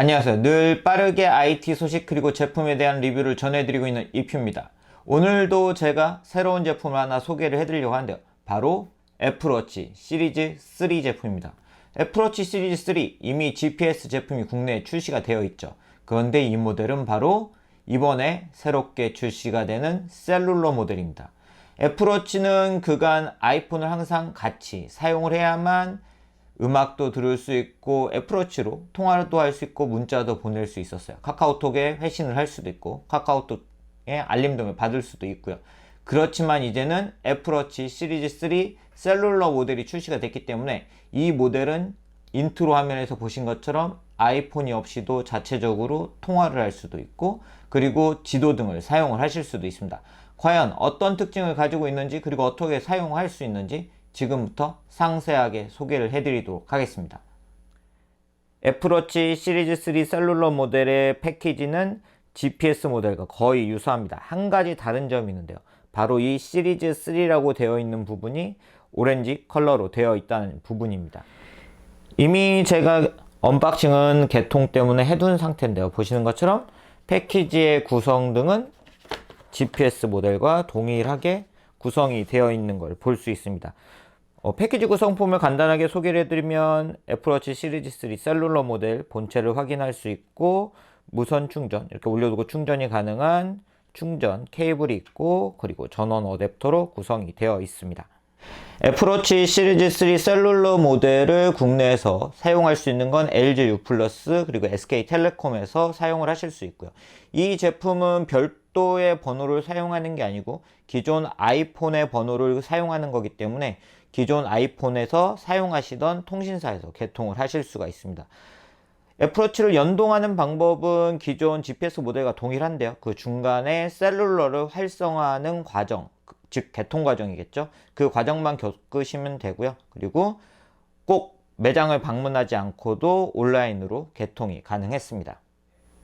안녕하세요. 늘 빠르게 IT 소식 그리고 제품에 대한 리뷰를 전해드리고 있는 이큐입니다. 오늘도 제가 새로운 제품을 하나 소개를 해드리려고 하는데요. 바로 애플워치 시리즈 3 제품입니다. 애플워치 시리즈 3 이미 GPS 제품이 국내에 출시가 되어 있죠. 그런데 이 모델은 바로 이번에 새롭게 출시가 되는 셀룰러 모델입니다. 애플워치는 그간 아이폰을 항상 같이 사용을 해야만 음악도 들을 수 있고 애플워치로 통화도 할수 있고 문자도 보낼 수 있었어요. 카카오톡에 회신을 할 수도 있고 카카오톡에 알림 등을 받을 수도 있고요. 그렇지만 이제는 애플워치 시리즈 3 셀룰러 모델이 출시가 됐기 때문에 이 모델은 인트로 화면에서 보신 것처럼 아이폰이 없이도 자체적으로 통화를 할 수도 있고 그리고 지도 등을 사용을 하실 수도 있습니다. 과연 어떤 특징을 가지고 있는지 그리고 어떻게 사용할 수 있는지 지금부터 상세하게 소개를 해드리도록 하겠습니다. 애플워치 시리즈 3 셀룰러 모델의 패키지는 GPS 모델과 거의 유사합니다. 한 가지 다른 점이 있는데요. 바로 이 시리즈 3라고 되어 있는 부분이 오렌지 컬러로 되어 있다는 부분입니다. 이미 제가 언박싱은 개통 때문에 해둔 상태인데요. 보시는 것처럼 패키지의 구성 등은 GPS 모델과 동일하게 구성이 되어 있는 걸 볼 수 있습니다. 어, 패키지 구성품을 간단하게 소개를 해드리면 애플워치 시리즈 3 셀룰러 모델 본체를 확인할 수 있고 무선 충전 이렇게 올려두고 충전이 가능한 충전 케이블이 있고 그리고 전원 어댑터로 구성이 되어 있습니다. 애플워치 시리즈 3 셀룰러 모델을 국내에서 사용할 수 있는 건 LG U 플러스 그리고 SK텔레콤에서 사용을 하실 수 있고요. 이 제품은 별도의 번호를 사용하는 게 아니고 기존 아이폰의 번호를 사용하는 거기 때문에 기존 아이폰에서 사용하시던 통신사에서 개통을 하실 수가 있습니다. 애플워치를 연동하는 방법은 기존 GPS 모델과 동일한데요. 그 중간에 셀룰러를 활성화하는 과정, 즉 개통 과정이겠죠. 그 과정만 겪으시면 되고요. 그리고 꼭 매장을 방문하지 않고도 온라인으로 개통이 가능했습니다.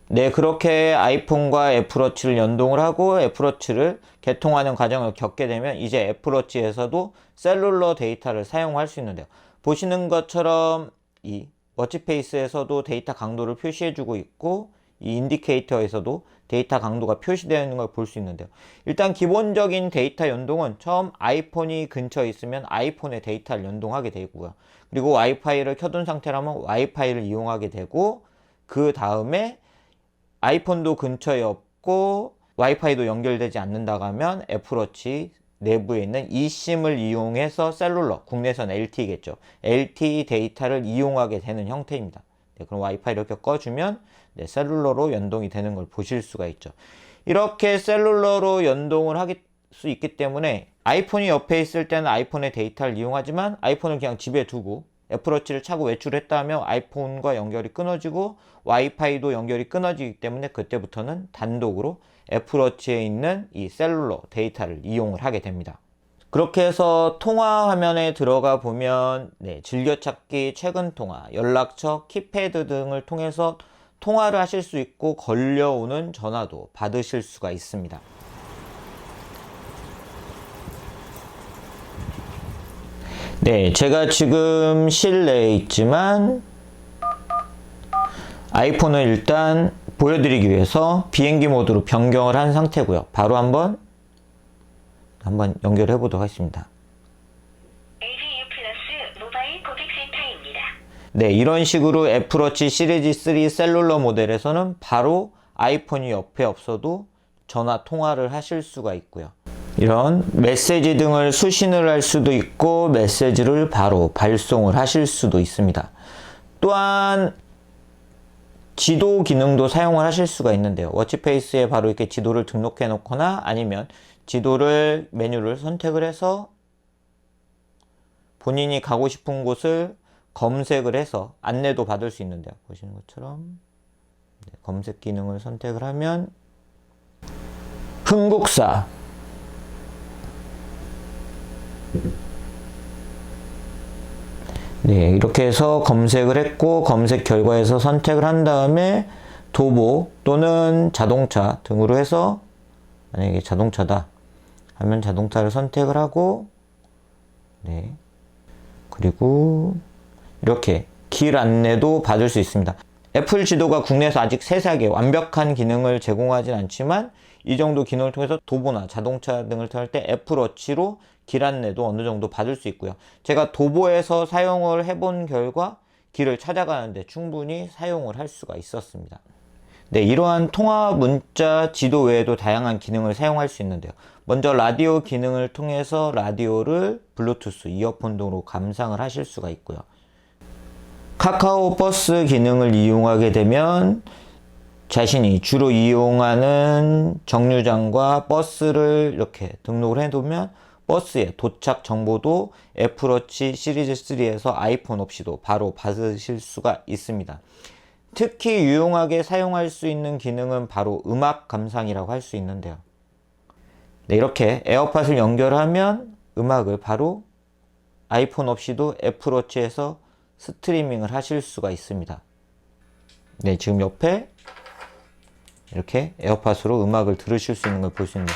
네, 그렇게 아이폰과 애플워치를 연동을 하고 애플워치를 개통하는 과정을 겪게 되면 이제 애플워치에서도 셀룰러 데이터를 사용할 수 있는데요. 보시는 것처럼 이 워치페이스에서도 데이터 강도를 표시해주고 있고 이 인디케이터에서도 데이터 강도가 표시되어 있는 걸 볼 수 있는데요. 일단 기본적인 데이터 연동은 처음 아이폰이 근처에 있으면 아이폰의 데이터를 연동하게 되고요. 그리고 와이파이를 켜둔 상태라면 와이파이를 이용하게 되고 그 다음에 아이폰도 근처에 없고 와이파이도 연결되지 않는다고 하면 애플워치 내부에 있는 eSIM을 이용해서 셀룰러, 국내선 LTE겠죠. LTE 데이터를 이용하게 되는 형태입니다. 네, 그럼 와이파이 이렇게 꺼주면 네, 셀룰러로 연동이 되는 걸 보실 수가 있죠. 이렇게 셀룰러로 연동을 할수 있기 때문에 아이폰이 옆에 있을 때는 아이폰의 데이터를 이용하지만 아이폰을 그냥 집에 두고 애플워치를 차고 외출했다 하면 아이폰과 연결이 끊어지고 와이파이도 연결이 끊어지기 때문에 그때부터는 단독으로 애플워치에 있는 이 셀룰러 데이터를 이용을 하게 됩니다. 그렇게 해서 통화 화면에 들어가 보면 네, 즐겨찾기, 최근 통화, 연락처, 키패드 등을 통해서 통화를 하실 수 있고 걸려오는 전화도 받으실 수가 있습니다. 네, 제가 지금 실내에 있지만 아이폰을 일단 보여드리기 위해서 비행기 모드로 변경을 한 상태고요. 바로 한번 한번 연결해 보도록 하겠습니다. 네, 이런 식으로 애플워치 시리즈 3 셀룰러 모델에서는 바로 아이폰이 옆에 없어도 전화 통화를 하실 수가 있고요. 이런 메시지 등을 수신을 할 수도 있고 메시지를 바로 발송을 하실 수도 있습니다. 또한 지도 기능도 사용을 하실 수가 있는데요. 워치페이스에 바로 이렇게 지도를 등록해 놓거나 아니면 지도를 메뉴를 선택을 해서 본인이 가고 싶은 곳을 검색을 해서 안내도 받을 수 있는데요. 보시는 것처럼 네, 검색 기능을 선택을 하면 흥국사 네, 이렇게 해서 검색을 했고 검색 결과에서 선택을 한 다음에 도보 또는 자동차 등으로 해서 만약에 자동차다 하면 자동차를 선택을 하고 네. 그리고 이렇게 길 안내도 받을 수 있습니다. 애플 지도가 국내에서 아직 세세하게 완벽한 기능을 제공하진 않지만 이 정도 기능을 통해서 도보나 자동차 등을 탈 때 애플워치로 길 안내도 어느 정도 받을 수 있고요. 제가 도보에서 사용을 해본 결과 길을 찾아가는데 충분히 사용을 할 수가 있었습니다. 네, 이러한 통화, 문자, 지도 외에도 다양한 기능을 사용할 수 있는데요. 먼저 라디오 기능을 통해서 라디오를 블루투스 이어폰 등으로 감상을 하실 수가 있고요. 카카오 버스 기능을 이용하게 되면 자신이 주로 이용하는 정류장과 버스를 이렇게 등록을 해두면 버스의 도착 정보도 애플워치 시리즈 3에서 아이폰 없이도 바로 받으실 수가 있습니다. 특히 유용하게 사용할 수 있는 기능은 바로 음악 감상이라고 할 수 있는데요. 네, 이렇게 에어팟을 연결하면 음악을 바로 아이폰 없이도 애플워치에서 스트리밍을 하실 수가 있습니다. 네, 지금 옆에 이렇게 에어팟으로 음악을 들으실 수 있는 걸 볼 수 있는데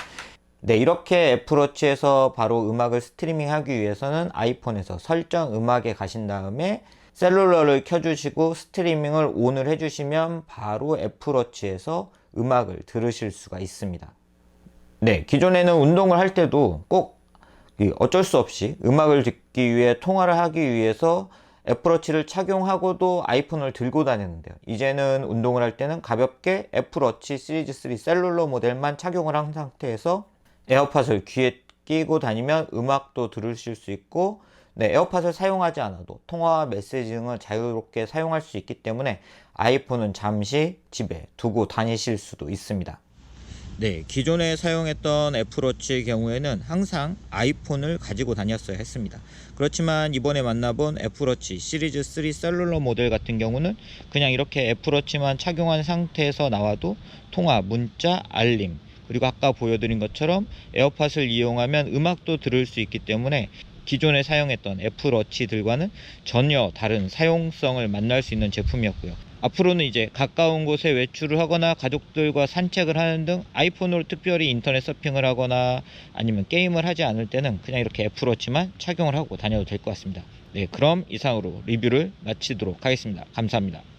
네, 이렇게 애플워치에서 바로 음악을 스트리밍 하기 위해서는 아이폰에서 설정 음악에 가신 다음에 셀룰러를 켜주시고 스트리밍을 ON을 해주시면 바로 애플워치에서 음악을 들으실 수가 있습니다. 네, 기존에는 운동을 할 때도 꼭이 어쩔 수 없이 음악을 듣기 위해 통화를 하기 위해서 애플워치를 착용하고도 아이폰을 들고 다녔는데요. 이제는 운동을 할 때는 가볍게 애플워치 시리즈 3 셀룰러 모델만 착용을 한 상태에서 에어팟을 귀에 끼고 다니면 음악도 들으실 수 있고 네, 에어팟을 사용하지 않아도 통화와 메시지 등을 자유롭게 사용할 수 있기 때문에 아이폰은 잠시 집에 두고 다니실 수도 있습니다. 네, 기존에 사용했던 애플워치의 경우에는 항상 아이폰을 가지고 다녔어야 했습니다. 그렇지만 이번에 만나본 애플워치 시리즈 3 셀룰러 모델 같은 경우는 그냥 이렇게 애플워치만 착용한 상태에서 나와도 통화, 문자, 알림, 그리고 아까 보여드린 것처럼 에어팟을 이용하면 음악도 들을 수 있기 때문에 기존에 사용했던 애플워치들과는 전혀 다른 사용성을 만날 수 있는 제품이었고요. 앞으로는 이제 가까운 곳에 외출을 하거나 가족들과 산책을 하는 등 아이폰으로 특별히 인터넷 서핑을 하거나 아니면 게임을 하지 않을 때는 그냥 이렇게 애플워치만 착용을 하고 다녀도 될 것 같습니다. 네, 그럼 이상으로 리뷰를 마치도록 하겠습니다. 감사합니다.